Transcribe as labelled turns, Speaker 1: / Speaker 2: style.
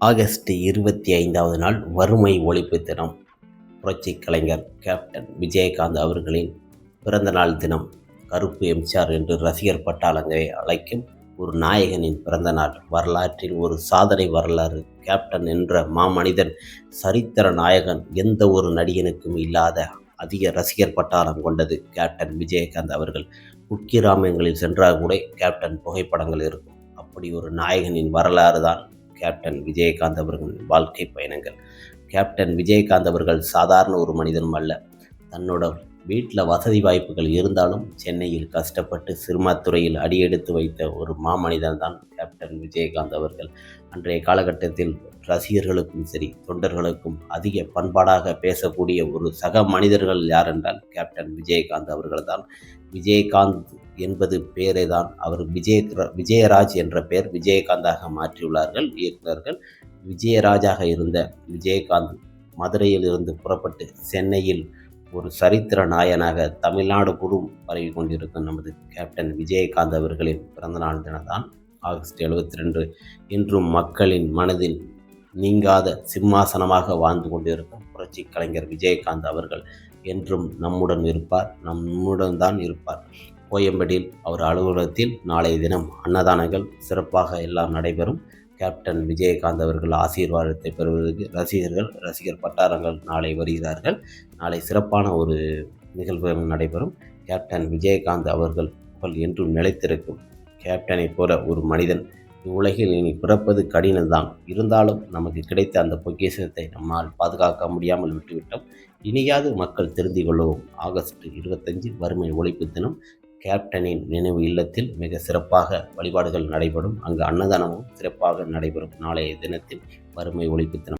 Speaker 1: August இருபத்தி ஐந்தாவது நாள் வறுமை ஒழிப்பு தினம். புரட்சி கலைஞர் கேப்டன் விஜயகாந்த் அவர்களின் பிறந்தநாள் தினம். கருப்பு எம்ஜிஆர் என்று ரசிகர் பட்டாளங்களை அழைக்கும் ஒரு நாயகனின் பிறந்தநாள் வரலாற்றில் ஒரு சாதனை வரலாறு. கேப்டன் என்ற மாமனிதன் சரித்திர நாயகன் எந்த ஒரு நடிகனுக்கும் இல்லாத அதிக ரசிகர் பட்டாளம் கொண்டது கேப்டன் விஜயகாந்த் அவர்கள். குக்கிராமங்களில் சென்றால் கூட கேப்டன் புகைப்படங்கள் இருக்கும். அப்படி ஒரு நாயகனின் வரலாறு தான் கேப்டன் விஜயகாந்த் அவர்களின் வாழ்க்கை பயணங்கள். கேப்டன் விஜயகாந்த் அவர்கள் சாதாரண ஒரு மனிதனும் அல்ல. தன்னோட வீட்டில் வசதி வாய்ப்புகள் இருந்தாலும் சென்னையில் கஷ்டப்பட்டு சினிமாத்துறையில் அடியெடுத்து வைத்த ஒரு மாமனிதன் தான் கேப்டன் விஜயகாந்த் அவர்கள். அன்றைய காலகட்டத்தில் ரசிகர்களுக்கும் சரி தொண்டர்களுக்கும் அதிக பண்பாடாக பேசக்கூடிய ஒரு சக மனிதர்கள் யார் என்றால் கேப்டன் விஜயகாந்த் அவர்கள் தான் விஜயகாந்த் என்பது பெயரை தான் அவர் விஜய விஜயராஜ் என்ற பெயர் விஜயகாந்தாக மாற்றியுள்ளார்கள். இயக்குநர்கள் விஜயராஜாக இருந்த விஜயகாந்த் மதுரையில் இருந்து புறப்பட்டு சென்னையில் ஒரு சரித்திர நாயனாக தமிழ்நாடு குழு பரவி கொண்டிருக்கும் நமது கேப்டன் விஜயகாந்த் அவர்களின் பிறந்தநாள் தினம்தான் ஆகஸ்ட் எழுபத்தி ரெண்டு. இன்றும் மக்களின் மனதில் நீங்காத சிம்மாசனமாக வாழ்ந்து கொண்டிருக்கும் புரட்சி கலைஞர் விஜயகாந்த் அவர்கள் என்றும் நம்முடன் இருப்பார். நம்முடன் தான் இருப்பார். கோயம்பேடில் அவர் அலுவலகத்தில் நாளைய தினம் அன்னதானங்கள் சிறப்பாக எல்லாம் நடைபெறும். கேப்டன் விஜயகாந்த் அவர்கள் ஆசீர்வாதத்தை பெறுவதற்கு ரசிகர்கள் ரசிகர் பட்டாரங்கள் நாளை வருகிறார்கள். நாளை சிறப்பான ஒரு நிகழ்வு நடைபெறும். கேப்டன் விஜயகாந்த் அவர்கள் புகழ் என்றும் நிலைத்திருக்கும். கேப்டனை போல ஒரு மனிதன் இவ்வுலகில் இனி பிறப்பது கடினம்தான். இருந்தாலும் நமக்கு கிடைத்த அந்த பொக்கிசத்தை நம்மால் பாதுகாக்க முடியாமல் விட்டுவிட்டோம். இனியாவது மக்கள் தெரிந்து கொள்ளவும் ஆகஸ்ட் இருபத்தஞ்சு வறுமை ஒழிப்பு தினம் கேப்டனின் நினைவு இல்லத்தில் மிக சிறப்பாக வழிபாடுகள் நடைபெறும். அங்கு அன்னதானமும் சிறப்பாக நடைபெறும். நாளைய தினத்தில் வறுமை ஒழிப்பு தினம்.